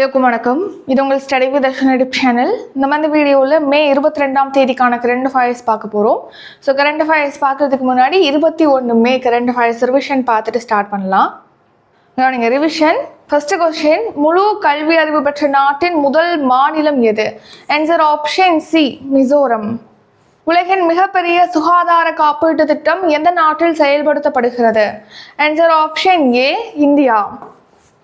எல்லாருக்கும் வணக்கம். இது உங்கள் ஸ்டடி வித் தர்ஷன் சேனல் நம்ம இந்த வீடியோவில் மே இருபத்தி ரெண்டாம் தேதிக்கான கரண்ட் ஃபயர்ஸ் பார்க்க போகிறோம் ஸோ கரண்ட் ஃபயர்ஸ் பார்க்குறதுக்கு முன்னாடி இருபத்தி ஒன்று மே கரண்ட் அஃபயர்ஸ் ரிவிஷன் பார்த்துட்டு ஸ்டார்ட் பண்ணலாம். கவனிங்க ரிவிஷன் ஃபர்ஸ்ட் கொஸ்டின் முழு கல்வி அறிவு பெற்ற நாட்டின் முதல் மாநிலம் எது? Answer option C Mizoram. உலகின் மிகப்பெரிய சுகாதார காப்பீட்டு திட்டம் எந்த நாட்டில் செயல்படுத்தப்படுகிறது? Answer option A India.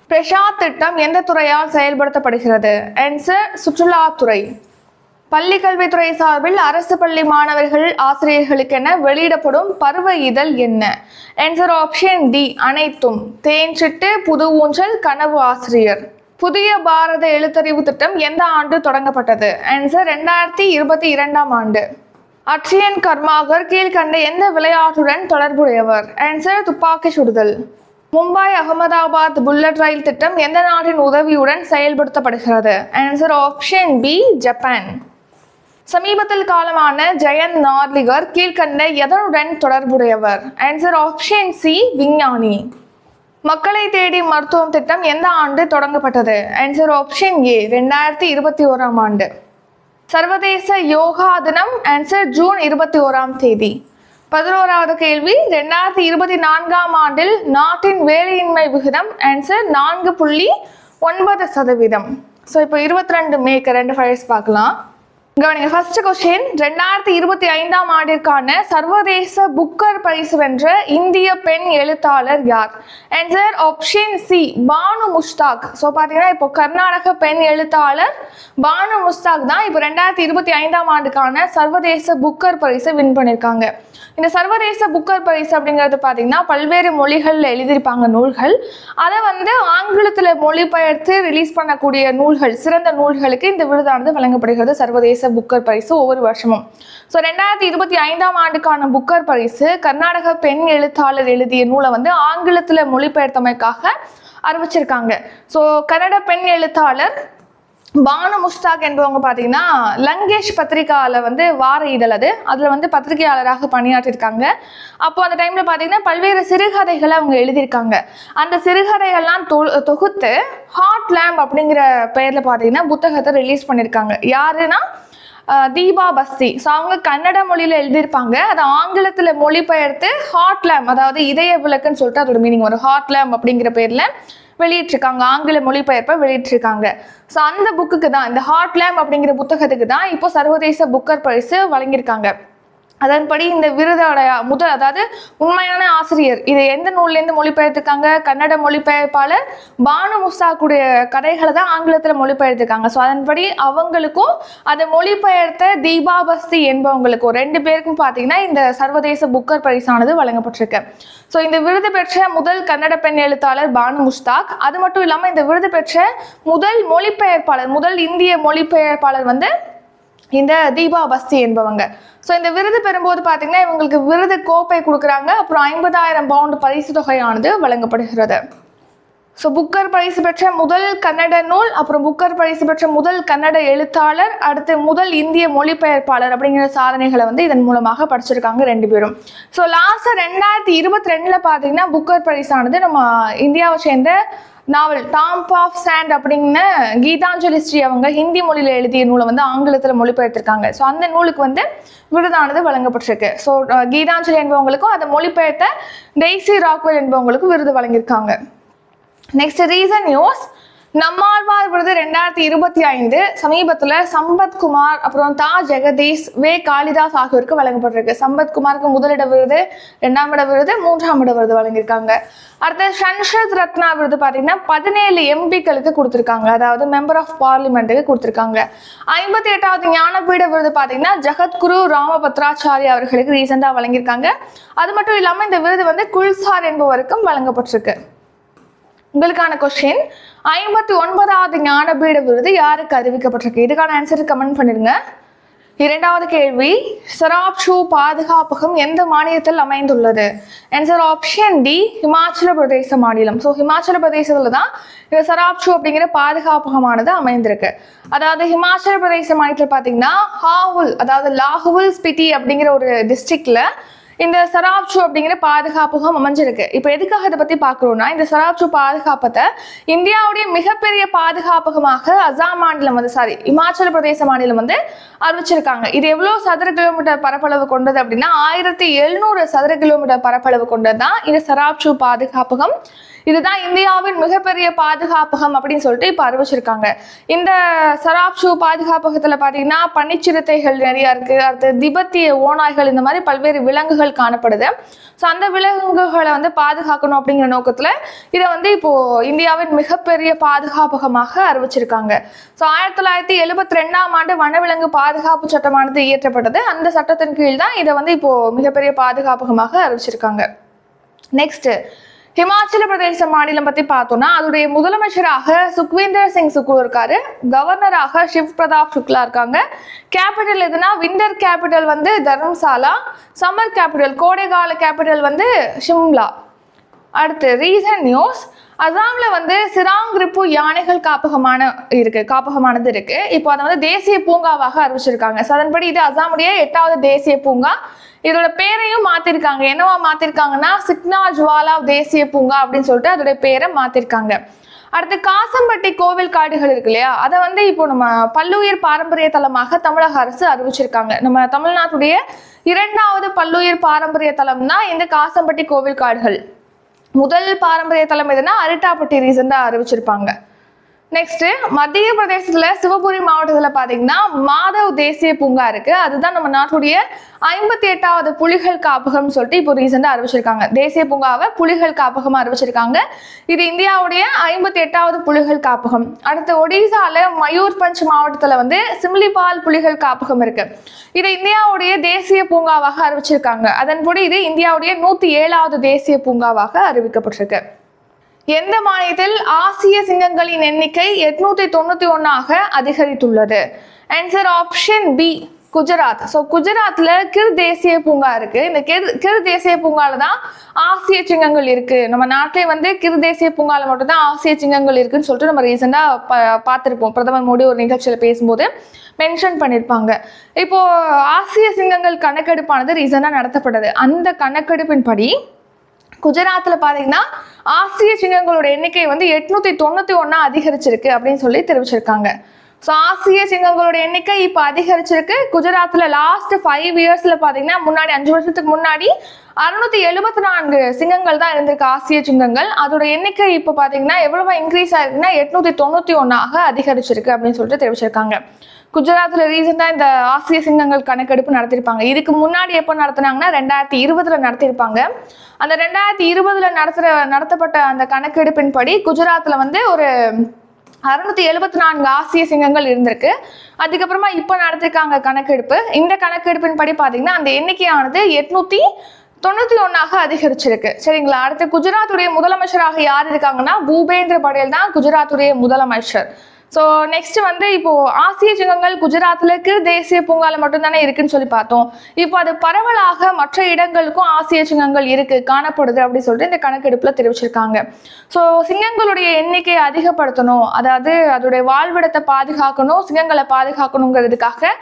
Prasad திட்டம் எந்த துறையால் செயல்படுத்தப்படுகிறது? ஆன்சர் சுற்றுலாத்துறை. பள்ளி கல்வித்துறை சார்பில் அரசு பள்ளி மாணவர்கள் ஆசிரியர்களுக்கென வெளியிடப்படும் பருவ இதழ் என்ன? ஆன்சர் ஆப்ஷன் டி அனைத்தும். தேன் சிட்டு புது ஊஞ்சல் கனவு ஆசிரியர். புதிய பாரத எழுத்தறிவு திட்டம் எந்த ஆண்டு தொடங்கப்பட்டது? ஆன்சர் ரெண்டாயிரத்தி இருபத்தி இரண்டாம் ஆண்டு. அட்ரியன் கர்மாகர் கீழ்கண்ட எந்த விளையாட்டுடன் தொடர்புடையவர்? ஆன்சர் துப்பாக்கி சுடுதல். மும்பை அகமதாபாத் புல்லட் ரயில் திட்டம் எந்த நாட்டின் உதவியுடன் செயல்படுத்தப்படுகிறது? ஆன்சர் ஆப்ஷன் பி ஜப்பான் சமீபத்தில் காலமான ஜெயந்த் நார்லிகர் கீழ்கண்ட எதனுடன் தொடர்புடையவர்? ஆன்சர் ஆப்ஷன் சி விஞ்ஞானி. மக்களை தேடி மருத்துவம் திட்டம் எந்த ஆண்டு தொடங்கப்பட்டது? ஆன்சர் ஆப்ஷன் ஏ ரெண்டாயிரத்தி இருபத்தி ஓராம் ஆண்டு. சர்வதேச யோகா தினம் ஆன்சர் ஜூன் இருபத்தி ஓராம் தேதி. பதினோராவது கேள்வி. ரெண்டாயிரத்தி இருபத்தி நான்காம் ஆண்டில் நாட்டின் வேலையின்மை விகிதம் ஆன்சர் நான்கு புள்ளி ஒன்பது சதவீதம். ஸோ இப்போ இருபத்தி ரெண்டு மேக்கு ரெண்டு ஃபைல்ஸ் பார்க்கலாம். கவனிங்க ஃபர்ஸ்ட் கொஸ்டின் ரெண்டாயிரத்தி இருபத்தி ஐந்தாம் ஆண்டிற்கான சர்வதேச புக்கர் பரிசு வென்ற இந்திய பெண் எழுத்தாளர் யார்? Answer option C Banu Mushtaq. So பார்த்தீங்கன்னா இப்போ கர்நாடக பெண் எழுத்தாளர் பானு முஸ்தாக் தான் இப்போ ரெண்டாயிரத்தி இருபத்தி ஐந்தாம் ஆண்டுக்கான சர்வதேச புக்கர் பரிசை வின் பண்ணியிருக்காங்க இந்த சர்வதேச புக்கர் பரிசு அப்படிங்கிறது பார்த்தீங்கன்னா பல்வேறு மொழிகளில் எழுதியிருப்பாங்க நூல்கள். அதை வந்து ஆங்கிலத்தில் மொழிபெயர்த்து ரிலீஸ் பண்ணக்கூடிய நூல்கள் சிறந்த நூல்களுக்கு இந்த விருதானது வழங்கப்படுகிறது. சர்வதேச புக்கர் பரிசு ஒவ்வொரு வருஷமும். ஸோ ரெண்டாயிரத்தி இருபத்தி ஐந்தாம் ஆண்டுக்கான புக்கர் பரிசு கர்நாடக பெண் எழுத்தாளர் எழுதிய நூலை வந்து ஆங்கிலத்தில் மொழிபெயர்த்தமைக்காக அறிவிச்சிருக்காங்க. ஸோ கன்னட பெண் எழுத்தாளர் பானு முஸ்தாக் என்பவங்க பார்த்தீங்கன்னா லங்கேஷ் பத்திரிகாவில் வந்து வார இதழ் அது. அதில் வந்து பத்திரிகையாளராக பணியாற்றிருக்காங்க. அப்போ அந்த டைமில் பார்த்தீங்கன்னா பல்வேறு சிறுகதைகளை அவங்க எழுதியிருக்காங்க. அந்த சிறுகதைகள்லாம் தொ தொகுத்து ஹாட் லேம்ப் அப்படிங்கிற பெயரில் பார்த்தீங்கன்னா புத்தகத்தை ரிலீஸ் பண்ணியிருக்காங்க. யாருன்னா தீபா பஸ்தி. ஸோ அவங்க கன்னட மொழியில் எழுதியிருப்பாங்க. அதை ஆங்கிலத்தில் மொழிபெயர்த்து ஹாட் லேம்ப் அதாவது இதய விளக்குன்னு சொல்லிட்டு அதோட மீனிங் வரும். ஹாட் லேம்ப் அப்படிங்கிற பேரில் வெளியிட்டிருக்காங்க. ஆங்கில மொழிபெயர்ப்பை வெளியிட்டிருக்காங்க. ஸோ அந்த புக்குக்கு தான் இந்த ஹாட் லேம்ப் அப்படிங்கிற புத்தகத்துக்கு தான் இப்போ சர்வதேச புக்கர் பரிசு வழங்கியிருக்காங்க. அதன்படி இந்த விருதோட முதல் அதாவது உண்மையான ஆசிரியர். இதை எந்த நூல்லேருந்து மொழிபெயர்த்துக்காங்க கன்னட மொழிபெயர்ப்பாளர் பானு முஸ்தாக்குடைய கதைகளை தான் ஆங்கிலத்தில் மொழிபெயர்த்துக்காங்க ஸோ அதன்படி அவங்களுக்கும் அதை மொழிபெயர்த்த தீபா பஸ்தி என்பவங்களுக்கும் ரெண்டு பேருக்கும் பார்த்தீங்கன்னா இந்த சர்வதேச புக்கர் பரிசானது வழங்கப்பட்டிருக்கு. ஸோ இந்த விருது பெற்ற முதல் கன்னட பெண் எழுத்தாளர் பானு முஸ்தாக் அது மட்டும் இல்லாமல் இந்த விருது பெற்ற முதல் மொழிபெயர்ப்பாளர் முதல் இந்திய மொழிபெயர்ப்பாளர் வந்து இந்த தீபா பஸ்தி என்பவங்க. ஸோ இந்த விருது பெறும்போது பார்த்தீங்கன்னா இவங்களுக்கு விருது கோப்பை கொடுக்குறாங்க. அப்புறம் ஐம்பதாயிரம் பவுண்ட் பரிசு தொகையானது வழங்கப்படுகிறது. ஸோ புக்கர் பரிசு பெற்ற முதல் கன்னட நூல் அப்புறம் புக்கர் பரிசு பெற்ற முதல் கன்னட எழுத்தாளர் அடுத்து முதல் இந்திய மொழிபெயர்ப்பாளர் அப்படிங்கிற சாதனைகளை வந்து இதன் மூலமாக படிச்சிருக்காங்க ரெண்டு பேரும். ஸோ லாஸ்ட் ரெண்டாயிரத்தி இருபத்தி ரெண்டில் பார்த்தீங்கன்னா புக்கர் பரிசானது நம்ம இந்தியாவை சேர்ந்த நாவல் டாம்ப் ஆஃப் சாண்ட் அப்படிங்கிற கீதாஞ்சலி ஸ்ரீ அவங்க ஹிந்தி மொழியில் எழுதிய நூலை வந்து ஆங்கிலத்தில் மொழிபெயர்த்திருக்காங்க. ஸோ அந்த நூலுக்கு வந்து விருதானது வழங்கப்பட்டிருக்கு. ஸோ கீதாஞ்சலி என்பவங்களுக்கும் அதை மொழிபெயர்த்த டெய்சி ராக்வெல் என்பவங்களுக்கும் விருது வழங்கியிருக்காங்க. நெக்ஸ்ட் ரீசன் நியூஸ் நம்மாழ்வார் விருது ரெண்டாயிரத்தி இருபத்தி ஐந்து சமீபத்தில் சம்பத்குமார் அப்புறம் தா. ஜெகதீஷ் வே. காளிதாஸ் ஆகியோருக்கு வழங்கப்பட்டிருக்கு. சம்பத்குமாருக்கு முதலிட விருது ரெண்டாம் இட விருது மூன்றாம் இட விருது வழங்கியிருக்காங்க. அடுத்து சன்ஷத் ரத்னா விருது பார்த்தீங்கன்னா பதினேழு எம்பிக்களுக்கு கொடுத்துருக்காங்க. அதாவது மெம்பர் ஆஃப் பார்லிமெண்ட்டுக்கு கொடுத்துருக்காங்க. ஐம்பத்தி எட்டாவது ஞானபீட விருது பார்த்தீங்கன்னா ஜெகத்குரு ராமபத்ராச்சாரி அவர்களுக்கு ரீசெண்டாக வழங்கியிருக்காங்க. அது மட்டும் இல்லாமல் இந்த விருது வந்து குல்சார் என்பவருக்கும் வழங்கப்பட்டிருக்கு. உங்களுக்கான கொஸ்டின் ஐம்பத்தி ஒன்பதாவது ஞானபீட விருது யாருக்கு அறிவிக்கப்பட்டிருக்கு? இதுக்கான ஆன்சர் கமெண்ட் பண்ணிருங்க இரண்டாவது கேள்வி சராப்ஷு பாதுகாப்பகம் எந்த மாநிலத்தில் அமைந்துள்ளது? Answer option D Himachal Pradesh மாநிலம். ஸோ ஹிமாச்சல பிரதேசத்தில் தான் இந்த சராப்ஷு அப்படிங்கிற பாதுகாப்பகமானது அமைந்திருக்கு. அதாவது ஹிமாச்சல பிரதேச மாநிலத்தில் பார்த்தீங்கன்னா ஹாவுல் அதாவது லாகுல் ஸ்பிட்டி அப்படிங்கிற ஒரு டிஸ்ட்ரிக்ட்ல இந்த சராப்சு அப்படிங்கிற பாதுகாப்புகம் அமைஞ்சிருக்கு. இப்போ எதுக்காக இதை பற்றி பார்க்குறோம்னா இந்த சராப்சு பாதுகாப்பத்தை இந்தியாவுடைய மிகப்பெரிய பாதுகாப்பகமாக அசாம் மாநிலம் வந்து சாரி இமாச்சல பிரதேச மாநிலம் வந்து அறிவிச்சிருக்காங்க. இது எவ்வளோ சதுர கிலோமீட்டர் பரப்பளவு கொண்டது அப்படின்னா ஆயிரத்தி எழுநூறு சதுர கிலோமீட்டர் பரப்பளவு கொண்டது தான் இந்த சராப்சு பாதுகாப்பகம். இதுதான் இந்தியாவின் மிகப்பெரிய பாதுகாப்பகம் அப்படின்னு சொல்லிட்டு இப்போ அறிவிச்சிருக்காங்க. இந்த சராப்ஷு பாதுகாப்பகத்தில் பார்த்தீங்கன்னா பனிச்சிறுத்தைகள் நிறையா இருக்குது அடுத்து திபெத்திய ஓநாய்கள் இந்த மாதிரி பல்வேறு விலங்குகள் காணப்படுது. ஸோ அந்த விலங்குகளை வந்து பாதுகாக்கணும் அப்படிங்கிற நோக்கத்தில் இதை வந்து இப்போ இந்தியாவின் மிகப்பெரிய பாதுகாப்பகமாக அறிவிச்சிருக்காங்க. ஸோ ஆயிரத்தி தொள்ளாயிரத்தி எழுபத்தி ரெண்டாம் ஆண்டு வனவிலங்கு பாதுகாப்பு சட்டமானது இயற்றப்பட்டது. அந்த சட்டத்தின் கீழ் தான் இதை வந்து இப்போ மிகப்பெரிய பாதுகாப்பகமாக அறிவிச்சிருக்காங்க. நெக்ஸ்ட் ஹிமாச்சல பிரதேச மாநிலம் பத்தி பார்த்தோம்னா அதோடைய முதலமைச்சராக சுக்வீந்தர் சிங் சுக்கு இருக்காரு. கவர்னராக சிவ் பிரதாப் சுக்லா இருக்காங்க. கேபிட்டல் எதுனா விண்டர் கேபிட்டல் வந்து தர்மசாலா சம்மர் கேபிட்டல் கோடைகால கேபிட்டல் வந்து ஷிம்லா. அடுத்து ரீசன் நியூஸ் அசாமில் வந்து சிராங் ரிப்பு யானைகள் காப்பகமான இருக்கு காப்பகமானது இருக்கு. இப்போ அதை வந்து தேசிய பூங்காவாக அறிவிச்சிருக்காங்க. ஸோ அதன்படி இது அசாமுடைய எட்டாவது தேசிய பூங்கா. இதோட பேரையும் மாத்திருக்காங்க. என்னவா மாத்திருக்காங்கன்னா சிக்னா ஜுவாலா தேசிய பூங்கா அப்படின்னு சொல்லிட்டு அதோட பேரை மாத்திருக்காங்க. அடுத்து காசம்பட்டி கோவில் காடுகள் இருக்கு இல்லையா? அதை வந்து இப்போ நம்ம பல்லுயிர் பாரம்பரிய தலமாக தமிழக அரசு அறிவிச்சிருக்காங்க. நம்ம தமிழ்நாட்டுடைய இரண்டாவது பல்லுயிர் பாரம்பரிய தலம் தான் இந்த காசம்பட்டி கோவில் காடுகள். முதல் பாரம்பரிய தலம் எதுனா அரிட்டாப்பட்டி ரீசெண்டாக அறிவிச்சிருப்பாங்க. நெக்ஸ்ட் மத்திய பிரதேசத்துல சிவபுரி மாவட்டத்துல பாத்தீங்கன்னா மாதவ் தேசிய பூங்கா இருக்கு. அதுதான் நம்ம நாட்டுடைய ஐம்பத்தி எட்டாவது புலிகள் காப்பகம் சொல்லிட்டு இப்போ ரீசெண்டா அறிவிச்சிருக்காங்க. தேசிய பூங்காவை புலிகள் காப்பகமா அறிவிச்சிருக்காங்க. இது இந்தியாவுடைய ஐம்பத்தி எட்டாவது புலிகள் காப்பகம். அடுத்து ஒடிசால மயூர்பஞ்ச் மாவட்டத்துல வந்து சிம்லிபால் புலிகள் காப்பகம் இருக்கு. இது இந்தியாவுடைய தேசிய பூங்காவாக அறிவிச்சிருக்காங்க. அதன்படி இது இந்தியாவுடைய நூத்தி ஏழாவது தேசிய பூங்காவாக அறிவிக்கப்பட்டிருக்கு. எந்த மாநிலத்தில் ஆசிய சிங்கங்களின் எண்ணிக்கை எட்நூத்தி தொண்ணூத்தி ஒன்னாக அதிகரித்துள்ளது? Answer option B Gujarat. So குஜராத்ல கிர் தேசிய பூங்கா இருக்கு. இந்த கிர் கிர் தேசிய பூங்கால தான் ஆசிய சிங்கங்கள் இருக்கு. நம்ம நாட்டிலே வந்து கிர் தேசிய பூங்கால மட்டும்தான் ஆசிய சிங்கங்கள் இருக்குன்னு சொல்லிட்டு நம்ம ரீசெண்டாக பார்த்துருப்போம். பிரதமர் மோடி ஒரு நிகழ்ச்சியில் பேசும்போது மென்ஷன் பண்ணியிருப்பாங்க. இப்போ ஆசிய சிங்கங்கள் கணக்கெடுப்பானது ரீசெண்டாக நடத்தப்பட்டது. அந்த கணக்கெடுப்பின்படி குஜராத்தில் பார்த்தீங்கன்னா ஆசிய சிங்கங்களோட எண்ணிக்கை வந்து எட்நூத்தி தொண்ணூத்தி ஒன்னா அதிகரிச்சிருக்கு அப்படின்னு சொல்லி தெரிவிச்சிருக்காங்க. ஸோ ஆசிய சிங்கங்களோட எண்ணிக்கை இப்போ அதிகரிச்சிருக்கு. குஜராத்தில் லாஸ்ட் ஃபைவ் இயர்ஸில் பார்த்தீங்கன்னா முன்னாடி அஞ்சு வருஷத்துக்கு முன்னாடி அறுநூத்தி எழுபத்தி நான்கு சிங்கங்கள் தான் இருந்திருக்கு ஆசிய சிங்கங்கள். அதோட எண்ணிக்கை இப்போ பார்த்தீங்கன்னா எவ்வளவு இன்க்ரீஸ் ஆயிருக்குன்னா எட்நூத்தி தொண்ணூற்றி ஒன்றாக அதிகரிச்சிருக்கு அப்படின்னு சொல்லிட்டு தெரிவிச்சிருக்காங்க. குஜராத்தில் ரீசெண்டாக இந்த ஆசிய சிங்கங்கள் கணக்கெடுப்பு நடத்திருப்பாங்க. இதுக்கு முன்னாடி எப்போ நடத்தினாங்கன்னா ரெண்டாயிரத்தி இருபதுல நடத்திருப்பாங்க. அந்த ரெண்டாயிரத்தி இருபதுல நடத்துகிற நடத்தப்பட்ட அந்த கணக்கெடுப்பின்படி குஜராத்தில் வந்து ஒரு அறுநூத்தி எழுபத்தி நான்கு ஆசிய சிங்கங்கள் இருந்திருக்கு. அதுக்கப்புறமா இப்போ நடத்திருக்காங்க கணக்கெடுப்பு. இந்த கணக்கெடுப்பின் படி பார்த்தீங்கன்னா அந்த எண்ணிக்கையானது எட்நூத்தி தொண்ணூத்தி ஒன்னாக அதிகரிச்சிருக்கு. சரிங்களா? அடுத்து குஜராத்துடைய முதலமைச்சராக யார் இருக்காங்கன்னா பூபேந்திர படேல் தான் குஜராத்துடைய முதலமைச்சர். ஸோ நெக்ஸ்ட் வந்து இப்போ ஆசிய சிங்கங்கள் குஜராத்ல கிர் தேசிய பூங்கால மட்டும்தானே இருக்குன்னு சொல்லி பார்த்தோம். இப்போ அது பரவலாக மற்ற இடங்களுக்கும் ஆசிய சிங்கங்கள் இருக்கு காணப்படுது அப்படின்னு சொல்லிட்டு இந்த கணக்கெடுப்புல தெரிவிச்சிருக்காங்க. ஸோ சிங்கங்களுடைய எண்ணிக்கையை அதிகப்படுத்தணும் அதாவது அதோடைய வாழ்விடத்தை பாதுகாக்கணும் சிங்கங்களை பாதுகாக்கணுங்கிறதுக்காக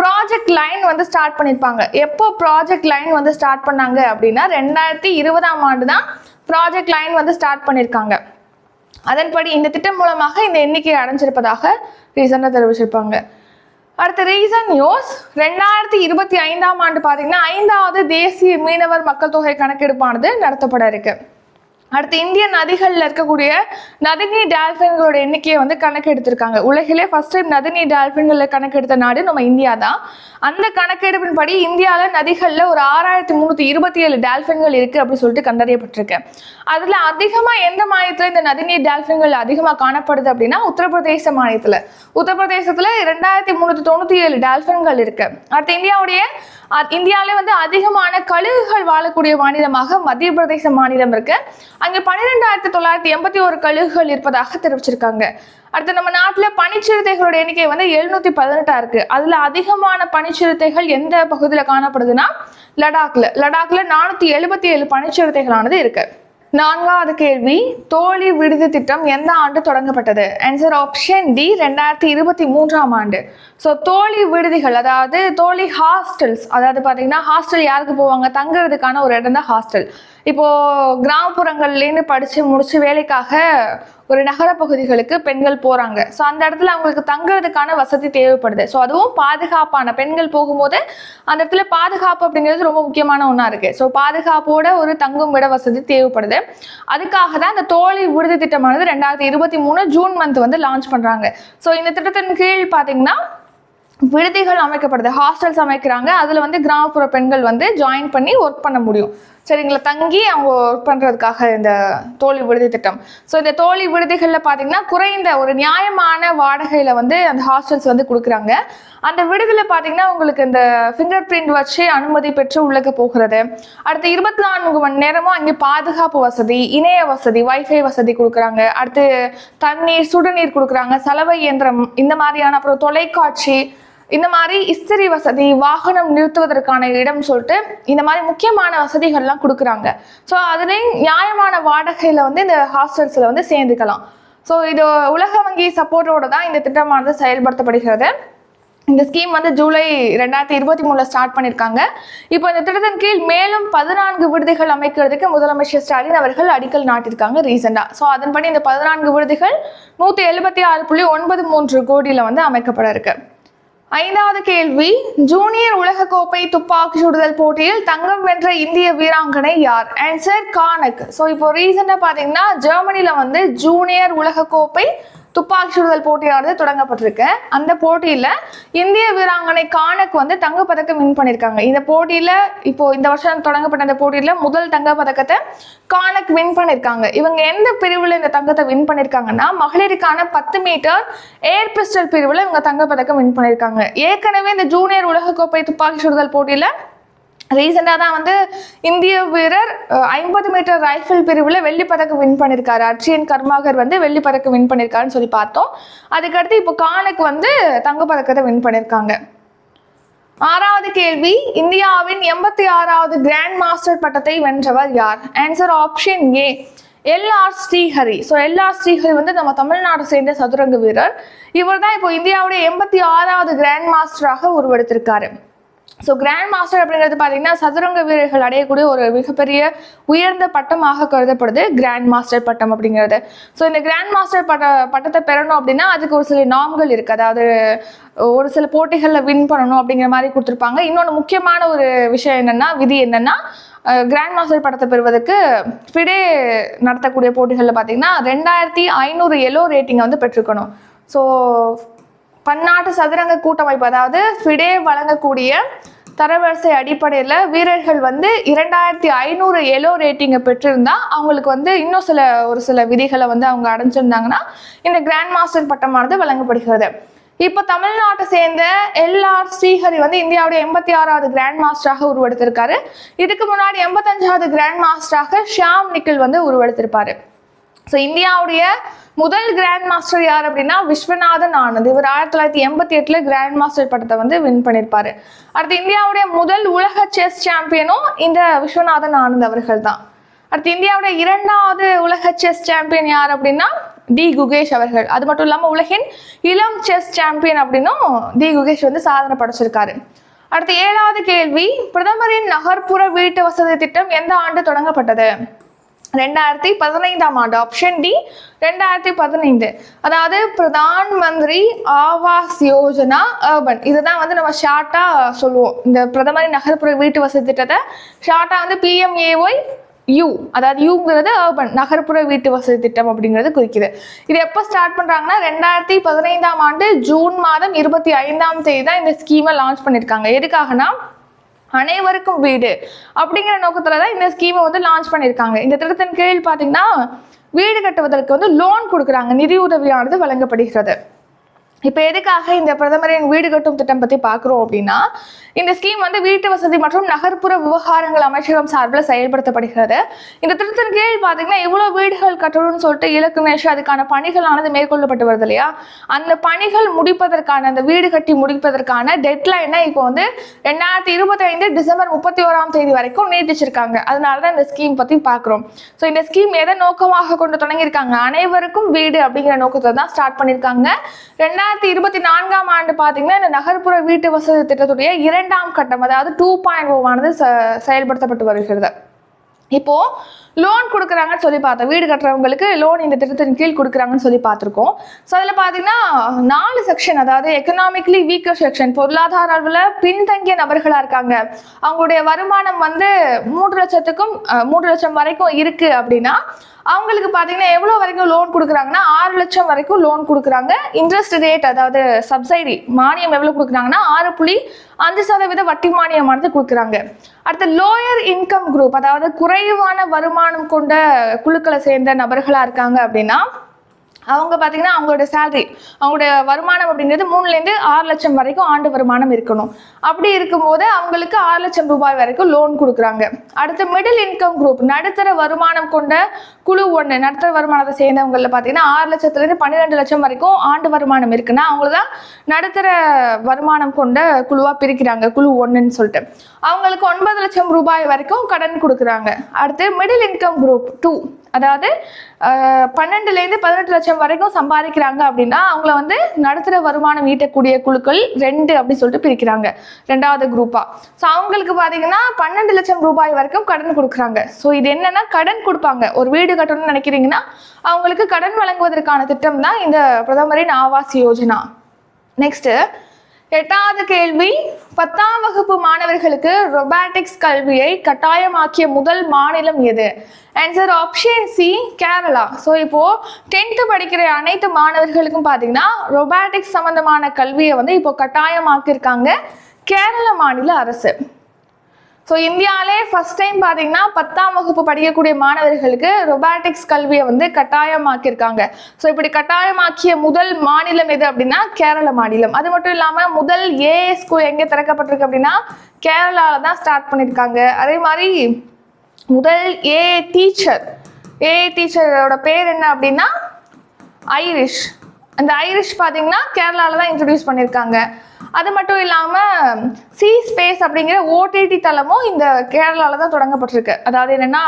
ப்ராஜெக்ட் லைன் வந்து ஸ்டார்ட் பண்ணியிருப்பாங்க எப்போ ப்ராஜெக்ட் லைன் வந்து ஸ்டார்ட் பண்ணாங்க அப்படின்னா ரெண்டாயிரத்தி இருபதாம் ஆண்டு தான் ப்ராஜெக்ட் லைன் வந்து ஸ்டார்ட் பண்ணியிருக்காங்க அதன்படி இந்த திட்டம் மூலமாக இந்த எண்ணிக்கை அடைஞ்சிருப்பதாக ரீசனாக தெரிவிச்சிருப்பாங்க. அடுத்த ரீசன் நியூஸ் ரெண்டாயிரத்தி இருபத்தி ஐந்தாம் ஆண்டு பார்த்தீங்கன்னா ஐந்தாவது தேசிய மீனவர் மக்கள் தொகை கணக்கெடுப்பானது நடத்தப்பட இருக்கு. அடுத்து இந்திய நதிகளில் இருக்கக்கூடிய நதிநீர் டால்ஃபின்களோட எண்ணிக்கையை வந்து கணக்கெடுத்திருக்காங்க. உலகிலே ஃபர்ஸ்ட் டைம் நதிநீர் டால்ஃபின்களில் கணக்கெடுத்த நாடு நம்ம இந்தியா தான். அந்த கணக்கெடுப்பின்படி இந்தியாவில் நதிகளில் ஒரு ஆறாயிரத்தி முந்நூற்றி இருபத்தி ஏழு டால்ஃபின்கள் இருக்குது அப்படின்னு சொல்லிட்டு கண்டறியப்பட்டிருக்கு. அதில் அதிகமாக எந்த மாநிலத்தில் இந்த நதிநீர் டால்ஃபின்கள் அதிகமாக காணப்படுது அப்படின்னா உத்தரப்பிரதேச மாநிலத்தில். உத்தரப்பிரதேசத்தில் ரெண்டாயிரத்தி முந்நூற்றி தொண்ணூற்றி ஏழு டால்ஃபின்கள் இருக்குது அடுத்து இந்தியாவுடைய இந்தியாவிலே வந்து அதிகமான கழுகுகள் வாழக்கூடிய மாநிலமாக மத்திய பிரதேச மாநிலம் இருக்கு. அங்கே பன்னிரெண்டாயிரத்தி தொள்ளாயிரத்தி எண்பத்தி ஒரு கழுகுகள் இருப்பதாக தெரிவிச்சிருக்காங்க. அடுத்து நம்ம நாட்டில் பனிச்சிறுத்தைகளோட எண்ணிக்கை வந்து எழுநூத்தி பதினெட்டா இருக்கு. அதுல அதிகமான பனிச்சிறுத்தைகள் எந்த பகுதியில் காணப்படுதுன்னா லடாக்ல. லடாக்ல நானூத்தி எழுபத்தி ஏழு பனிச்சிறுத்தைகளானது இருக்கு. நான்காவது கேள்வி தோழி விடுதி திட்டம் எந்த ஆண்டு தொடங்கப்பட்டது? ஆன்சர் ஆப்ஷன் டி ரெண்டாயிரத்தி இருபத்தி மூன்றாம் ஆண்டு. ஸோ தோழி விடுதிகள் அதாவது தோழி ஹாஸ்டல்ஸ் அதாவது பார்த்தீங்கன்னா ஹாஸ்டல் யாருக்கு போவாங்க? தங்குறதுக்கான ஒரு இடம் தான் ஹாஸ்டல் இப்போது கிராமப்புறங்கள்லேருந்து படித்து முடித்து வேலைக்காக ஒரு நகர பகுதிகளுக்கு பெண்கள் போகிறாங்க ஸோ அந்த இடத்துல அவங்களுக்கு தங்குறதுக்கான வசதி தேவைப்படுது. ஸோ அதுவும் பாதுகாப்பான பெண்கள் போகும்போது அந்த இடத்துல பாதுகாப்பு அப்படிங்கிறது ரொம்ப முக்கியமான ஒன்றா இருக்குது ஸோ பாதுகாப்போட ஒரு தங்கும் விட வசதி தேவைப்படுது. அதுக்காக தான் இந்த தோழி விடுதி திட்டமானது ரெண்டாயிரத்தி இருபத்தி மூணு ஜூன் மந்த் வந்து லான்ச் பண்ணுறாங்க ஸோ இந்த திட்டத்தின் கீழ் பார்த்தீங்கன்னா விடுதிகள் அமைக்கப்படுது ஹாஸ்டல்ஸ் அமைக்கிறாங்க. அதில் வந்து கிராமப்புற பெண்கள் வந்து ஜாயின் பண்ணி ஒர்க் பண்ண முடியும். சரிங்களா தங்கி அவங்க ஒர்க் பண்ணுறதுக்காக இந்த தோழி விடுதி திட்டம். ஸோ இந்த தோழி விடுதிகளில் பார்த்தீங்கன்னா குறைந்த ஒரு நியாயமான வாடகையில் வந்து அந்த ஹாஸ்டல்ஸ் வந்து கொடுக்குறாங்க. அந்த விடுதியில் பார்த்தீங்கன்னா உங்களுக்கு இந்த ஃபிங்கர் பிரிண்ட் வச்சு அனுமதி பெற்று உள்ளக்க போகிறது. அடுத்து இருபத்தி நான்கு மணி நேரமும் அங்கே பாதுகாப்பு வசதி இணைய வசதி வைஃபை வசதி கொடுக்குறாங்க. அடுத்து தண்ணீர் சுடுநீர் கொடுக்குறாங்க. சலவை இயந்திரம் இந்த மாதிரியான அப்புறம் தொலைக்காட்சி இந்த மாதிரி இஸ்திரி வசதி வாகனம் நிறுத்துவதற்கான இடம் சொல்லிட்டு இந்த மாதிரி முக்கியமான வசதிகள்லாம் கொடுக்குறாங்க. ஸோ அதுலேயும் நியாயமான வாடகையில் வந்து இந்த ஹாஸ்டல்ஸில் வந்து சேர்ந்துக்கலாம். ஸோ இது உலக வங்கி சப்போர்ட்டோட தான் இந்த திட்டமானது செயல்படுத்தப்படுகிறது. இந்த ஸ்கீம் வந்து ஜூலை ரெண்டாயிரத்தி இருபத்தி மூணில் ஸ்டார்ட் பண்ணியிருக்காங்க. இப்போ இந்த திட்டத்தின் கீழ் மேலும் பதினான்கு விடுதிகள் அமைக்கிறதுக்கு முதலமைச்சர் ஸ்டாலின் அவர்கள் அடிக்கல் நாட்டியிருக்காங்க ரீசெண்டாக ஸோ அதன்படி இந்த பதினான்கு விடுதிகள் நூற்றி எழுபத்தி ஆறு புள்ளி ஒன்பது மூன்று கோடியில் வந்து அமைக்கப்பட இருக்குது ஐந்தாவது கேள்வி ஜூனியர் உலகக்கோப்பை துப்பாக்கி சுடுதல் போட்டியில் தங்கம் வென்ற இந்திய வீராங்கனை யார்? ஆன்சர் கானக் ஸோ இப்போ ரீசெண்டாக பார்த்தீங்கன்னா ஜெர்மனியில் வந்து ஜூனியர் உலகக்கோப்பை துப்பாக்கி சுடுதல் போட்டியானது தொடங்கப்பட்டிருக்கு. அந்த போட்டியில் இந்திய வீராங்கனை கானக் வந்து தங்கப்பதக்கம் வின் பண்ணியிருக்காங்க. இந்த போட்டியில் இப்போ இந்த வருஷம் தொடங்கப்பட்ட அந்த போட்டியில் முதல் தங்கப்பதக்கத்தை கானக் வின் பண்ணியிருக்காங்க. இவங்க எந்த பிரிவில் இந்த தங்கத்தை வின் பண்ணியிருக்காங்கன்னா மகளிருக்கான பத்து மீட்டர் ஏர் பிஸ்டல் பிரிவில் இவங்க தங்கப்பதக்கம் வின் பண்ணியிருக்காங்க. ஏற்கனவே இந்த ஜூனியர் உலகக்கோப்பை துப்பாக்கி சுடுதல் போட்டியில் ரீசெண்டாக தான் வந்து இந்திய வீரர் ஐம்பது மீட்டர் ரைஃபிள் பிரிவில் வெள்ளிப்பதக்கம் வின் பண்ணியிருக்காரு அர்ச்சியன் கர்மாகர் வந்து வெள்ளிப்பதக்கம் வின் பண்ணியிருக்காருன்னு சொல்லி பார்த்தோம். அதுக்கடுத்து இப்போ கானுக்கு வந்து தங்கப்பதக்கத்தை வின் பண்ணியிருக்காங்க ஆறாவது கேள்வி இந்தியாவின் எண்பத்தி ஆறாவது கிராண்ட் மாஸ்டர் பட்டத்தை வென்றவர் யார்? Answer option A LR Srihari so LR Srihari வந்து நம்ம தமிழ்நாடு சேர்ந்த சதுரங்க வீரர். இவர் தான் இப்போ இந்தியாவுடைய எண்பத்தி ஆறாவது கிராண்ட் மாஸ்டராக உருவெடுத்திருக்காரு. ஸோ கிராண்ட் மாஸ்டர் அப்படிங்கிறது பார்த்தீங்கன்னா சதுரங்க வீரர்கள் அடையக்கூடிய ஒரு மிகப்பெரிய உயர்ந்த பட்டமாக கருதப்படுது கிராண்ட் மாஸ்டர் பட்டம் அப்படிங்கிறது. ஸோ இந்த கிராண்ட் மாஸ்டர் பட்ட பட்டத்தை பெறணும் அப்படின்னா அதுக்கு ஒரு சில நாம்கள் இருக்குது அதாவது ஒரு சில போட்டிகளில் வின் பண்ணணும் அப்படிங்கிற மாதிரி கொடுத்துருப்பாங்க. இன்னொன்று முக்கியமான ஒரு விஷயம் என்னென்னா விதி என்னென்னா கிராண்ட் மாஸ்டர் பட்டத்தை பெறுவதற்கு ஃபிடே நடத்தக்கூடிய போட்டிகளில் பார்த்தீங்கன்னா ரெண்டாயிரத்தி ஐநூறு எலோ ரேட்டிங்கை வந்து பெற்றிருக்கணும். ஸோ பன்னாட்டு சதுரங்க கூட்டமைப்பு அதாவது ஃபிடே வழங்கக்கூடிய தரவரிசை அடிப்படையில் வீரர்கள் வந்து இரண்டாயிரத்தி ஐநூறு எலோ ரேட்டிங்கை பெற்றிருந்தா அவங்களுக்கு வந்து இன்னும் சில ஒரு சில விதிகளை வந்து அவங்க அடைஞ்சிருந்தாங்கன்னா இந்த கிராண்ட் மாஸ்டர் பட்டமானது வழங்கப்படுகிறது. இப்போ தமிழ்நாட்டை சேர்ந்த எல்ஆர் ஸ்ரீஹரி வந்து இந்தியாவுடைய எண்பத்தி ஆறாவது கிராண்ட் மாஸ்டராக உருவெடுத்திருக்காரு. இதுக்கு முன்னாடி எண்பத்தஞ்சாவது கிராண்ட் மாஸ்டராக ஷியாம் நிக்கில் வந்து உருவெடுத்திருப்பாரு. ஸோ இந்தியாவுடைய முதல் கிராண்ட் மாஸ்டர் யார் அப்படின்னா விஸ்வநாதன் ஆனந்த். இவர் ஆயிரத்தி தொள்ளாயிரத்தி எண்பத்தி எட்டுல கிராண்ட் மாஸ்டர் பட்டத்தை வந்து வின் பண்ணியிருப்பாரு அடுத்து இந்தியாவுடைய முதல் உலக செஸ் சாம்பியனும் இந்த விஸ்வநாதன் ஆனந்த் அவர்கள் தான் அடுத்து இந்தியாவுடைய இரண்டாவது உலக செஸ் சாம்பியன் யார் அப்படின்னா டி குகேஷ் அவர்கள். அது மட்டும் இல்லாமல் உலகின் இளம் செஸ் சாம்பியன் அப்படின்னும் டி குகேஷ் வந்து சாதனை படைச்சிருக்காரு. அடுத்து ஏழாவது கேள்வி பிரதமரின் நகர்ப்புற வீட்டு வசதி திட்டம் எந்த ஆண்டு தொடங்கப்பட்டது? ரெண்டாயிரத்தி பதினைந்தாம் ஆண்டு ஆப்ஷன் டி ரெண்டாயிரத்தி பதினைந்து. அதாவது பிரதான் மந்திரி ஆவாஸ் யோஜனா அர்பன் இதுதான் வந்து நம்ம ஷார்ட்டாக சொல்லுவோம். இந்த பிரதமரின் நகர்ப்புற வீட்டு வசதி திட்டத்தை ஷார்ட்டாக வந்து பிஎம்ஏஒய் யூ அதாவது யூங்கிறது அர்பன் நகர்ப்புற வீட்டு வசதி திட்டம் அப்படிங்கிறது குறிக்குது. இது எப்போ ஸ்டார்ட் பண்ணுறாங்கன்னா ரெண்டாயிரத்தி பதினைந்தாம் ஆண்டு ஜூன் மாதம் இருபத்தி ஐந்தாம் தேதி தான் இந்த ஸ்கீமை லான்ச் பண்ணியிருக்காங்க எதுக்காகனா அனைவருக்கும் வீடு அப்படிங்கிற நோக்கத்தில் தான் இந்த ஸ்கீமை வந்து லான்ச் பண்ணியிருக்காங்க. இந்த திட்டத்தின் கீழ் பார்த்தீங்கன்னா வீடு கட்டுவதற்கு வந்து லோன் கொடுக்குறாங்க. நிதி உதவியானது வழங்கப்படுகிறது. இப்போ எதுக்காக இந்த பிரதமரின் வீடு கட்டும் திட்டம் பற்றி பார்க்குறோம் அப்படின்னா இந்த ஸ்கீம் வந்து வீட்டு வசதி மற்றும் நகர்ப்புற விவகாரங்கள் அமைச்சகம் சார்பில் செயல்படுத்தப்படுகிறது. இந்த திட்டத்தின் கீழ் பார்த்தீங்கன்னா இவ்வளோ வீடுகள் கட்டணும்னு சொல்லிட்டு இலக்கு நினைச்சு அதுக்கான பணிகளானது மேற்கொள்ளப்பட்டு வருது இல்லையா? அந்த பணிகள் முடிப்பதற்கான அந்த வீடு கட்டி முடிப்பதற்கான டெட்லைனை இப்போ வந்து ரெண்டாயிரத்தி இருபத்தி ஐந்து டிசம்பர் முப்பத்தி ஓராம் தேதி வரைக்கும் நீட்டிச்சிருக்காங்க. அதனால தான் இந்த ஸ்கீம் பற்றி பார்க்குறோம் ஸோ இந்த ஸ்கீம் எதை நோக்கமாக கொண்டு தொடங்கியிருக்காங்க? அனைவருக்கும் வீடு அப்படிங்கிற நோக்கத்தை தான் ஸ்டார்ட் பண்ணியிருக்காங்க. ரெண்டாயிரத்தி இருபத்தி நான்காம் ஆண்டு பார்த்தீங்கன்னா இந்த நகர்ப்புற வீட்டு வசதி திட்டத்துடைய இரண்டாம் கட்டம் அதாவது டூ பாயிண்ட் ஓவானது செயல்படுத்தப்பட்டு வருகிறது. இப்போ லோன் கொடுக்குறாங்கன்னு சொல்லி பார்த்தோம். வீடு கட்டுறவங்களுக்கு லோன் இந்த திட்டத்தின் கீழ் கொடுக்குறாங்கன்னு சொல்லி பார்த்துருக்கோம். ஸோ அதில் பார்த்தீங்கன்னா நாலு செக்ஷன் அதாவது எக்கனாமிக்கலி வீக்கர் செக்ஷன் பொருளாதார அளவில் பின்தங்கிய நபர்களாக இருக்காங்க. அவங்களுடைய வருமானம் வந்து மூன்று லட்சத்துக்கும் மூன்று லட்சம் வரைக்கும் இருக்குது அப்படின்னா அவங்களுக்கு பார்த்தீங்கன்னா எவ்வளோ வரைக்கும் லோன் கொடுக்குறாங்கன்னா ஆறு லட்சம் வரைக்கும் லோன் கொடுக்குறாங்க. இன்ட்ரெஸ்ட் ரேட் அதாவது சப்சைடி மானியம் எவ்வளோ கொடுக்குறாங்கன்னா ஆறு புள்ளி அஞ்சு சதவீத வட்டி மானியமானது கொடுக்குறாங்க. அடுத்து லோயர் இன்கம் குரூப் அதாவது குறைவான வருமானம் கொண்ட குழுக்களை சேர்ந்த நபர்களாக இருக்காங்க அப்படின்னா அவங்க பார்த்தீங்கன்னா அவங்களோட சேலரி அவங்களோட வருமானம் அப்படிங்கிறது மூணுலேருந்து ஆறு லட்சம் வரைக்கும் ஆண்டு வருமானம் இருக்கணும். அப்படி இருக்கும்போது அவங்களுக்கு ஆறு லட்சம் ரூபாய் வரைக்கும் லோன் கொடுக்குறாங்க. அடுத்து மிடில் இன்கம் குரூப் நடுத்தர வருமானம் கொண்ட குழு ஒன்று நடுத்தர வருமானத்தை சேர்ந்தவங்களில் பார்த்தீங்கன்னா ஆறு லட்சத்துலேருந்து பன்னிரெண்டு லட்சம் வரைக்கும் ஆண்டு வருமானம் இருக்குன்னா அவங்கள தான் நடுத்தர வருமானம் கொண்ட குழுவாக பிரிக்கிறாங்க குழு ஒன்றுன்னு சொல்லிட்டு. அவங்களுக்கு ஒன்பது லட்சம் ரூபாய் வரைக்கும் கடன் கொடுக்குறாங்க. அடுத்து மிடில் இன்கம் குரூப் டூ அதாவது பன்னெண்டுலேருந்து பதினெட்டு லட்சம் வரைக்கும் சம்பாதிக்கிறாங்க அப்படின்னா அவங்கள வந்து நடுத்தர வருமானம் ஈட்டக்கூடிய குழுக்கள் ரெண்டு அப்படி சொல்லிட்டு பிரிக்கிறாங்க ரெண்டாவது குரூப்பாக ஸோ அவங்களுக்கு பார்த்தீங்கன்னா பன்னெண்டு லட்சம் ரூபாய் வரைக்கும் கடன் கொடுக்குறாங்க. ஸோ இது என்னன்னா கடன் கொடுப்பாங்க. ஒரு வீடு கட்டணும்னு நினைக்கிறீங்கன்னா அவங்களுக்கு கடன் வழங்குவதற்கான திட்டம் தான் இந்த பிரதமரின் ஆவாஸ் யோஜனா. நெக்ஸ்ட் எட்டாவது கேள்வி பத்தாம் வகுப்பு மாணவர்களுக்கு ரொபாட்டிக்ஸ் கல்வியை கட்டாயமாக்கிய முதல் மாநிலம் எது? Answer option C Kerala. So இப்போ டென்த்து படிக்கிற அனைத்து மாணவர்களுக்கும் பார்த்தீங்கன்னா ரொபாட்டிக்ஸ் சம்மந்தமான கல்வியை வந்து இப்போ கட்டாயமாக்கியிருக்காங்க கேரள மாநில அரசு. ஸோ இந்தியாவிலே ஃபஸ்ட் டைம் பார்த்தீங்கன்னா பத்தாம் வகுப்பு படிக்கக்கூடிய மாணவர்களுக்கு ரொபாட்டிக்ஸ் கல்வியை வந்து கட்டாயமாக்கியிருக்காங்க. ஸோ இப்படி கட்டாயமாக்கிய முதல் மாநிலம் எது அப்படின்னா கேரள மாநிலம். அது மட்டும் இல்லாமல் முதல் ஏஏ ஸ்கூல் எங்கே திறக்கப்பட்டிருக்கு அப்படின்னா கேரளாவில் தான் ஸ்டார்ட் பண்ணியிருக்காங்க. அதே மாதிரி முதல் ஏ டீச்சர் ஏ டீச்சரோட பேர் என்ன அப்படின்னா ஐரிஷ் அந்த ஐரிஷ் பார்த்தீங்கன்னா கேரளாவில் தான் இன்ட்ரடியூஸ் பண்ணியிருக்காங்க அது மட்டும் இல்லாமல் சி ஸ்பேஸ் அப்படிங்கிற ஓடிடி தளமும் இந்த கேரளாவில் தான் தொடங்கப்பட்டிருக்கு. அதாவது என்னென்னா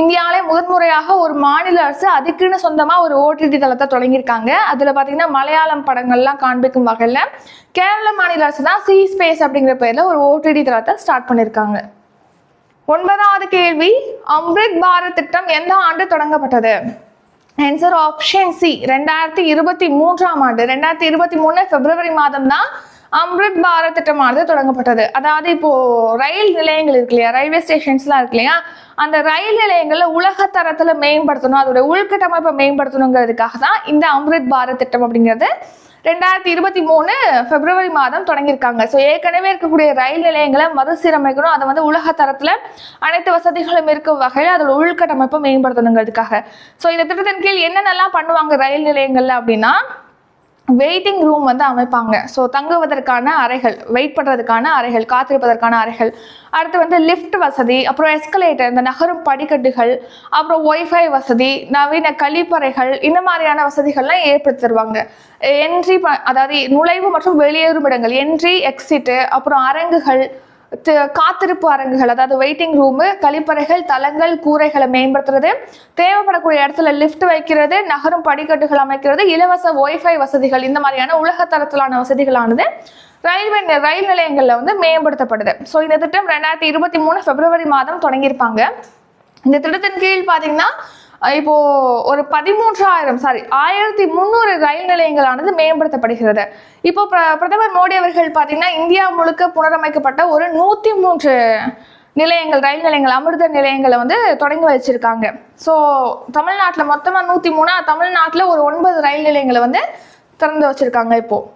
இந்தியாவிலே முதன்முறையாக ஒரு மாநில அரசு அதுக்குன்னு சொந்தமாக ஒரு ஓடிடி தளத்தை தொடங்கியிருக்காங்க. அதில் பார்த்தீங்கன்னா மலையாளம் படங்கள்லாம் காண்பிக்கும் வகையில் கேரள மாநில அரசு தான் சி ஸ்பேஸ் அப்படிங்கிற பேரில் ஒரு ஓடிடி தளத்தை ஸ்டார்ட் பண்ணியிருக்காங்க. ஒன்பதாவது கேள்வி அம்ரித் பாரத் திட்டம் எந்த ஆண்டு தொடங்கப்பட்டது? ஆன்சர் ஆப்ஷன் சி ரெண்டாயிரத்தி இருபத்தி மூன்றாம் ஆண்டு. ரெண்டாயிரத்தி இருபத்தி மூணு பிப்ரவரி மாதம் தான் அம்ரித் பாரத் திட்டமானது தொடங்கப்பட்டது. அதாவது இப்போ ரயில் நிலையங்கள் இருக்கு இல்லையா? ரயில்வே ஸ்டேஷன்ஸ்லாம் இருக்கு இல்லையா? அந்த ரயில் நிலையங்களை உலக தரத்துல மேம்படுத்தணும் அதோட உள்கட்டமைப்பை மேம்படுத்தணுங்கிறதுக்காக தான் இந்த அம்ரித் பாரத் திட்டம் அப்படிங்கிறது ரெண்டாயிரத்தி இருபத்தி மூணு பிப்ரவரி மாதம் தொடங்கியிருக்காங்க. ஸோ ஏற்கனவே இருக்கக்கூடிய ரயில் நிலையங்களை மறுசீரமைக்கணும். அதை வந்து உலக தரத்தில் அனைத்து வசதிகளும் இருக்கும் வகையில் அதோட உள்கட்டமைப்பை மேம்படுத்தணுங்கிறதுக்காக. ஸோ இந்த திட்டத்தின் கீழ் என்னென்னலாம் பண்ணுவாங்க ரயில் நிலையங்கள்ல அப்படின்னா வெயிட்டிங் ரூம் வந்து அமைப்பாங்க. ஸோ தங்குவதற்கான அறைகள் வெயிட் பண்ணுறதுக்கான அறைகள் காத்திருப்பதற்கான அறைகள். அடுத்து வந்து லிஃப்ட் வசதி அப்புறம் எஸ்கலேட்டர் இந்த நகரும் படிக்கட்டுகள் அப்புறம் ஒய்ஃபை வசதி நவீன கழிப்பறைகள் இந்த மாதிரியான வசதிகள்லாம் ஏற்படுத்தி தருவாங்க என்ட்ரி அதாவது நுழைவு மற்றும் வெளியேறும் இடங்கள் என்ட்ரி எக்ஸிட்டு அப்புறம் அரங்குகள் காத்திருப்பு அரங்குகள் அதாவது வெயிட்டிங் ரூமு கழிப்பறைகள் தளங்கள் கூரைகளை மேம்படுத்துறது தேவைப்படக்கூடிய இடத்துல லிஃப்ட் வைக்கிறது நகரும் படிக்கட்டுகள் அமைக்கிறது இலவச ஒய்ஃபை வசதிகள் இந்த மாதிரியான உலக தரத்திலான வசதிகளானது ரயில்வே ரயில் நிலையங்களில் வந்து மேம்படுத்தப்படுது. ஸோ இந்த திட்டம் ரெண்டாயிரத்தி இருபத்தி மூணு பிப்ரவரி மாதம் தொடங்கியிருப்பாங்க. இந்த திட்டத்தின் கீழ் பார்த்தீங்கன்னா இப்போ ஒரு பதிமூன்றாயிரம் சாரி ஆயிரத்தி முந்நூறு ரயில் நிலையங்களானது மேம்படுத்தப்படுகிறது. இப்போ பிர- பிரதமர் மோடி அவர்கள் பார்த்தீங்கன்னா இந்தியா முழுக்க புனரமைக்கப்பட்ட ஒரு நூற்றி மூன்று நிலையங்கள் ரயில் நிலையங்கள் அமிர்த நிலையங்களை வந்து தொடங்கி வச்சிருக்காங்க. ஸோ தமிழ்நாட்டில் மொத்தமாக நூற்றி மூணா தமிழ்நாட்டில் ஒரு ஒன்பது ரயில் நிலையங்களை வந்து திறந்து வச்சிருக்காங்க இப்போது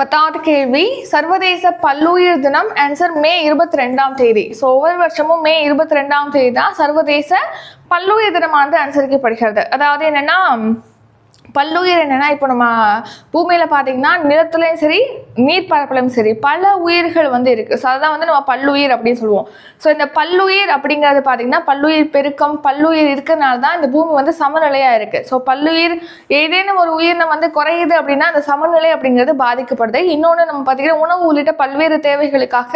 பத்தாவது கேள்வி சர்வதேச பல்லுயிர் தினம் ஆன்சர் மே இருபத்தி ரெண்டாம் தேதி. ஸோ ஒவ்வொரு வருஷமும் மே இருபத்தி ரெண்டாம் தேதி தான் சர்வதேச பல்லுயிர் தினமானது அனுசரிக்கப்படுகிறது அதாவது என்னன்னா பல்லுயிர் என்னென்னா இப்போ நம்ம பூமியில் பார்த்தீங்கன்னா நிலத்துலையும் சரி நீர்ப்பரப்புலையும் சரி பல உயிர்கள் வந்து இருக்குது ஸோ அதுதான் வந்து நம்ம பல்லுயிர் அப்படின்னு சொல்லுவோம். ஸோ இந்த பல்லுயிர் அப்படிங்கிறது பார்த்தீங்கன்னா பல்லுயிர் பெருக்கம் பல்லுயிர் இருக்கிறனால தான் இந்த பூமி வந்து சமநிலையாக இருக்குது ஸோ பல்லுயிர் ஏதேனும் ஒரு உயிரினம் வந்து குறையுது அப்படின்னா அந்த சமநிலை அப்படிங்கிறது பாதிக்கப்படுது. இன்னொன்று நம்ம பார்த்தீங்கன்னா உணவு உள்ளிட்ட பல்வேறு தேவைகளுக்காக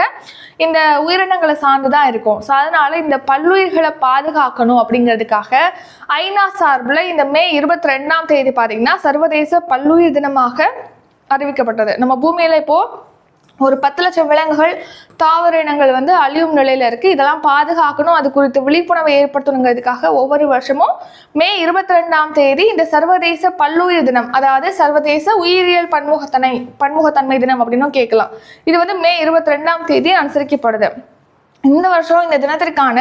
இந்த உயிரினங்களை சார்ந்து தான் இருக்கும். ஸோ அதனால் இந்த பல்லுயிர்களை பாதுகாக்கணும் அப்படிங்கிறதுக்காக ஐநா சார்பில் இந்த மே இருபத்தி ரெண்டாம் தேதி பார்த்தீங்கன்னா சர்வதேச பல்லுயிர் தினமாக அறிவிக்கப்பட்டது. நம்ம பூமியில இப்போ ஒரு பத்து லட்சம் விலங்குகள் தாவர இனங்கள் வந்து அழியும் நிலையில இருக்கு. இதெல்லாம் பாதுகாக்கணும். அது குறித்து விழிப்புணர்வை ஏற்படுத்தணுங்கிறதுக்காக ஒவ்வொரு வருஷமும் மே இருபத்தி ரெண்டாம் தேதி இந்த சர்வதேச பல்லுயிர் தினம் அதாவது சர்வதேச உயிரியல் பன்முகத்தனை பன்முகத்தன்மை தினம் அப்படின்னும் கேட்கலாம். இது வந்து மே இருபத்தி ரெண்டாம் தேதி அனுசரிக்கப்படுது. இந்த வருஷம் இந்த தினத்திற்கான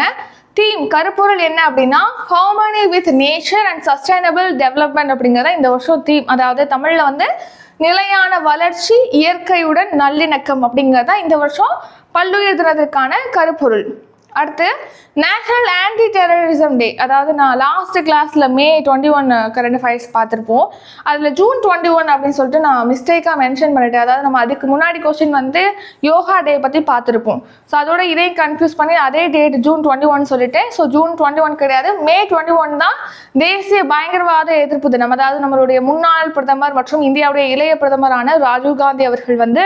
தீம் கருப்பொருள் என்ன அப்படின்னா harmony with nature and sustainable development அப்படிங்கிறத இந்த வருஷம் தீம் அதாவது தமிழில் வந்து நிலையான வளர்ச்சி இயற்கையுடன் நல்லிணக்கம் அப்படிங்கிறது தான் இந்த வருஷம் பல்லுயிர் தினத்திற்கான கருப்பொருள். அடுத்து நேஷனல் ஆன்டி டெரரிசம் டே அதாவது நான் லாஸ்ட் கிளாஸில் May twenty one current affairs பார்த்துருப்போம். அதில் ஜூன் டுவெண்ட்டி ஒன் அப்படின்னு சொல்லிட்டு நான் மிஸ்டேக்காக மென்ஷன் பண்ணிட்டேன். அதாவது நம்ம அதுக்கு முன்னாடி கொஸ்டின் வந்து யோகா டே பற்றி பார்த்துருப்போம். ஸோ அதோட இதையும் கன்ஃபியூஸ் பண்ணி அதே டேட் ஜூன் டுவெண்ட்டி ஒன் சொல்லிட்டேன். ஸோ ஜூன் டுவெண்ட்டி ஒன் கிடையாது. மே டுவெண்ட்டி ஒன் தான் தேசிய பயங்கரவாத எதிர்ப்பு தினம். அதாவது நம்மளுடைய முன்னாள் பிரதமர் மற்றும் இந்தியாவுடைய இளைய பிரதமரான ராஜீவ் காந்தி அவர்கள் வந்து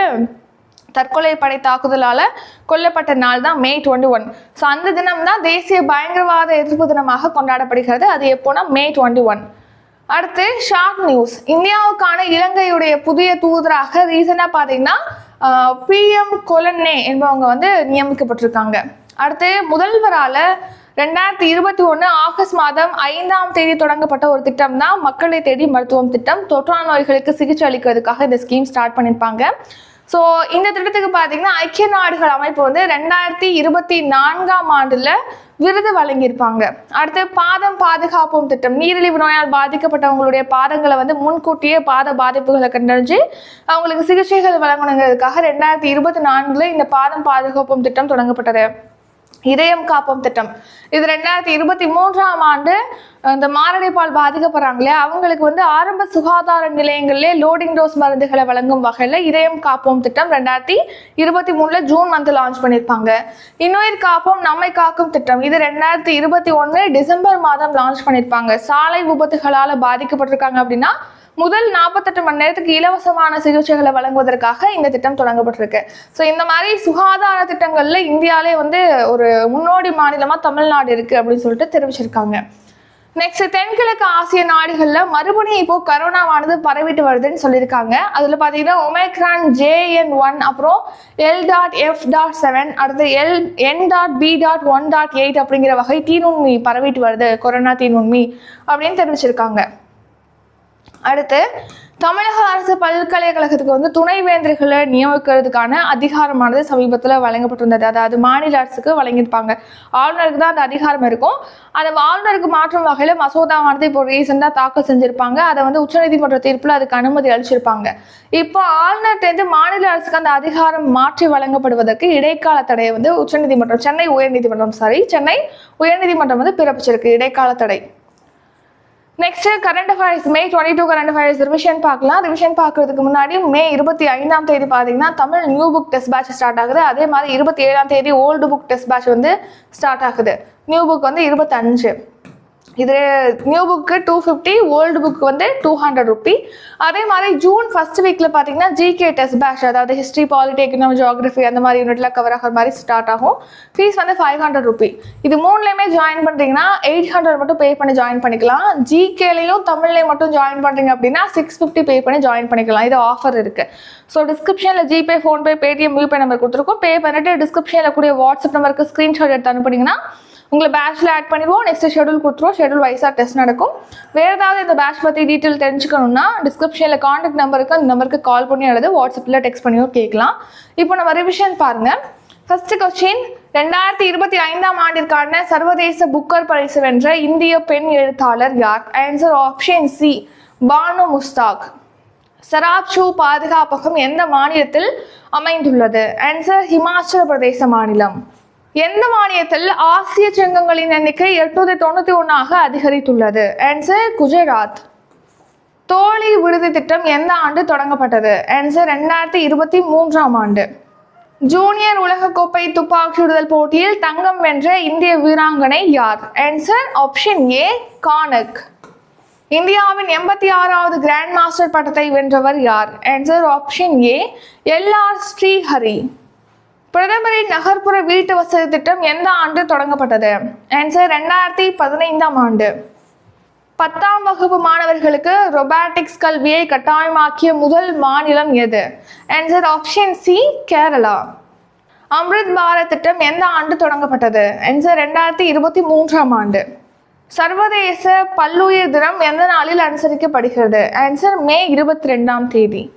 தற்கொலை படை தாக்குதலால் கொல்லப்பட்ட நாள் தான் மே டுவெண்ட்டி ஒன் ஸோ அந்த தினம் தான் தேசிய பயங்கரவாத எதிர்ப்பு தினமாக கொண்டாடப்படுகிறது. அது எப்போனா மே டுவெண்ட்டி ஒன் அடுத்து ஷார்ட் நியூஸ் இந்தியாவுக்கான இலங்கையுடைய புதிய தூதராக ரீசனாக பார்த்தீங்கன்னா பிஎம் கொலன்னே என்பவங்க வந்து நியமிக்கப்பட்டிருக்காங்க. அடுத்து முதல்வரால் ரெண்டாயிரத்தி இருபத்தி ஒன்று ஆகஸ்ட் மாதம் ஐந்தாம் தேதி தொடங்கப்பட்ட ஒரு திட்டம் தான் மக்களை தேடி மருத்துவம் திட்டம். தொற்றா நோய்களுக்கு சிகிச்சை அளிக்கிறதுக்காக இந்த ஸ்கீம் ஸ்டார்ட் பண்ணியிருப்பாங்க ஸோ இந்த திட்டத்துக்கு பார்த்தீங்கன்னா ஐக்கிய நாடுகள் அமைப்பு வந்து ரெண்டாயிரத்தி இருபத்தி நான்காம் ஆண்டில் விருது வழங்கியிருப்பாங்க. அடுத்து பாதம் பாதுகாப்பும் திட்டம். நீரிழிவு நோயால் பாதிக்கப்பட்டவங்களுடைய பாதங்களை வந்து முன்கூட்டியே பாத பாதிப்புகளை கண்டறிஞ்சு அவங்களுக்கு சிகிச்சைகள் வழங்கணுங்கிறதுக்காக ரெண்டாயிரத்தி இருபத்தி நான்கில் இந்த பாதம் பாதுகாப்பும் திட்டம் தொடங்கப்பட்டது. இதயம் காப்போம் திட்டம். இது ரெண்டாயிரத்தி இருபத்தி மூன்றாம் ஆண்டு இந்த மாரடைப்பால் பாதிக்கப்படுறாங்களே அவங்களுக்கு வந்து ஆரம்ப சுகாதார நிலையங்களிலே லோடிங் டோஸ் மருந்துகளை வழங்கும் வகையில் இதயம் காப்போம் திட்டம் ரெண்டாயிரத்தி இருபத்தி மூணுல ஜூன் மந்த் லான்ச் பண்ணியிருப்பாங்க. இன்னுயிர் காப்போம் நம்மை காக்கும் திட்டம். இது ரெண்டாயிரத்தி இருபத்தி ஒன்று டிசம்பர் மாதம் லான்ச் பண்ணியிருப்பாங்க. சாலை விபத்துகளால் பாதிக்கப்பட்டிருக்காங்க அப்படின்னா முதல் நாற்பத்தெட்டு மணி நேரத்துக்கு இலவசமான சிகிச்சைகளை வழங்குவதற்காக இந்த திட்டம் தொடங்கப்பட்டிருக்கு. ஸோ இந்த மாதிரி சுகாதார திட்டங்களில் இந்தியாவிலே வந்து ஒரு முன்னோடி மாநிலமாக தமிழ்நாடு இருக்கு அப்படின்னு சொல்லிட்டு தெரிவிச்சிருக்காங்க. நெக்ஸ்ட் தென்கிழக்கு ஆசிய நாடுகளில் மறுபடியும் இப்போ கரோனாவானது பரவிட்டு வருதுன்னு சொல்லியிருக்காங்க. அதில் பார்த்தீங்கன்னா ஒமேக்ரான் ஜேஎன் ஒன் அப்புறம் L dot F dot seven அடுத்து L N dot B dot one dot eight அப்படிங்கிற வகை தீநுண்மி பரவிட்டு வருது கொரோனா தீநுண்மி அப்படின்னு தெரிவிச்சிருக்காங்க. அடுத்து தமிழக அரசு பல்கலைக்கழகத்துக்கு வந்து துணைவேந்தர்களை நியமிக்கிறதுக்கான அதிகாரமானது சமீபத்தில் வழங்கப்பட்டிருந்தது. அதாவது மாநில அரசுக்கு வழங்கியிருப்பாங்க. ஆளுநருக்கு தான் அந்த அதிகாரம் இருக்கும். அதை ஆளுநருக்கு மாற்றும் வகையில் மசோதாவானது இப்போ ரீசெண்டாக தாக்கல் செஞ்சிருப்பாங்க. அதை வந்து உச்சநீதிமன்ற தீர்ப்பில் அதுக்கு அனுமதி அளிச்சிருப்பாங்க. இப்போ ஆளுநர்கிட்டேருந்து மாநில அரசுக்கு அந்த அதிகாரம் மாற்றி வழங்கப்படுவதற்கு இடைக்கால தடையை வந்து உச்சநீதிமன்றம் சென்னை உயர்நீதிமன்றம் சாரி சென்னை உயர்நீதிமன்றம் வந்து பிறப்பிச்சிருக்கு. இடைக்கால தடை. Next current affairs May twenty two current affairs revision பார்க்கலாம். ரிவிஷன் பார்க்கறதுக்கு முன்னாடி மே இருபத்தி ஐந்தாம் தேதி பார்த்தீங்கன்னா Tamil new book test batch start ஆகுது. அதே மாதிரி இருபத்தி ஏழாம் தேதி ஓல்டு புக் டெஸ்ட் பேட்ச் வந்து ஸ்டார்ட் ஆகுது. நியூ புக் வந்து இருபத்தஞ்சு. இது new book two fifty old book வந்து டூ ஹண்ட்ரட் ருபி அதே மாதிரி ஜூன் ஃபர்ஸ்ட் வீக்கில் பார்த்தீங்கன்னா ஜிகே டெஸ்ட் பேட்ச் அதாவது ஹிஸ்ட்ரி பாலிட்டி எக்கனாமி ஜியாகிரஃபி அந்த மாதிரி யூனிட்லாம் கவர் ஆகிற மாதிரி ஸ்டார்ட் ஆகும். ஃபீஸ் வந்து ஃபைவ் ஹண்ட்ரட் ருபி இது மூணுலேயுமே ஜாயின் பண்ணுறீங்கன்னா எயிட் ஹண்ட்ரட் மட்டும் பே பண்ணி ஜாயின் பண்ணிக்கலாம். ஜிகேலையும் தமிழ்லையும் மட்டும் ஜாயின் பண்ணுறீங்க அப்படின்னா சிக்ஸ் ஃபிஃப்டி பே பண்ணி ஜாயின் பண்ணிக்கலாம். இது ஆஃபர் இருக்கு. ஸோ டிஸ்கிரிப்ஷனில் ஜிபே ஃபோன்பே பேடிஎம் யூபே நம்பர் கொடுத்துருக்கோம். பே பண்ணிட்டு டிஸ்கிரிப்ஷனில் கூடிய வாட்ஸ்அப் நம்பருக்கு ஸ்க்ரீன்ஷாட் எடுத்து அனுப்புனீங்கன்னா உங்களை பேட்ச்சில் ஆட் பண்ணிடுவோம் நெக்ஸ்ட் ஷெடியூல் கொடுத்துருவோம் ஷெடியூல் வைஸாக டெஸ்ட் நடக்கும். வேறு ஏதாவது இந்த பேட்ச் பற்றி டீட்டெயில் தெரிஞ்சுக்கணும்னா டிஸ்கிரிப்ஷனில் காண்டாக்ட் நம்பருக்கு அந்த நம்பருக்கு கால் பண்ணி அல்லது வாட்ஸ்அப்பில் டெக்ஸ்ட் பண்ணியோ கேட்கலாம். இப்போ நம்ம ரிவிஷன் பாருங்கள் ஃபர்ஸ்ட் கொஸ்டின் ரெண்டாயிரத்தி இருபத்தி ஐந்தாம் ஆண்டிற்கான சர்வதேச புக்கர் பரிசு வென்ற இந்திய பெண் எழுத்தாளர் யார்? Answer option C Banu Mushtaq. சராப்சு பாதுகாப்பகம் எந்த மாநிலத்தில் அமைந்துள்ளது? ஆன்சர் ஹிமாச்சல பிரதேச மாநிலம். எந்த மாநிலத்தில் ஆசிய சங்கங்களின் எண்ணிக்கை எட்நூத்தி தொண்ணூத்தி ஒன்னாக அதிகரித்துள்ளது? ஆன்சர் குஜராத். தோழி விடுதி திட்டம் எந்த ஆண்டு தொடங்கப்பட்டது? ஆன்சர் ரெண்டாயிரத்தி இருபத்தி மூன்றாம் ஆண்டு. ஜூனியர் உலகக்கோப்பை துப்பாக்கிடுதல் போட்டியில் தங்கம் வென்ற இந்திய வீராங்கனை யார்? ஆன்சர் ஆப்ஷன் ஏ கானக். இந்தியாவின் எண்பத்தி ஆறாவது கிராண்ட் மாஸ்டர் பட்டத்தை வென்றவர் யார்? Answer option A L R Srihari. பிரதமரின் நகர்ப்புற வீட்டு வசதி திட்டம் எந்த ஆண்டு தொடங்கப்பட்டது? ஆன்சர் ரெண்டாயிரத்தி பதினைந்தாம் ஆண்டு. பத்தாம் வகுப்பு மாணவர்களுக்கு ரொபாட்டிக்ஸ் கல்வியை கட்டாயமாக்கிய முதல் மாநிலம் எது? Answer option C Kerala Amrit Bharat திட்டம் எந்த ஆண்டு தொடங்கப்பட்டது? ஆன்சர் ரெண்டாயிரத்தி இருபத்தி மூன்றாம் ஆண்டு. சர்வதேச பல்லுயிர் தினம் எந்த நாளில் அனுசரிக்கப்படுகிறது? ஆன்சர் மே இருபத்தி ரெண்டாம் தேதி.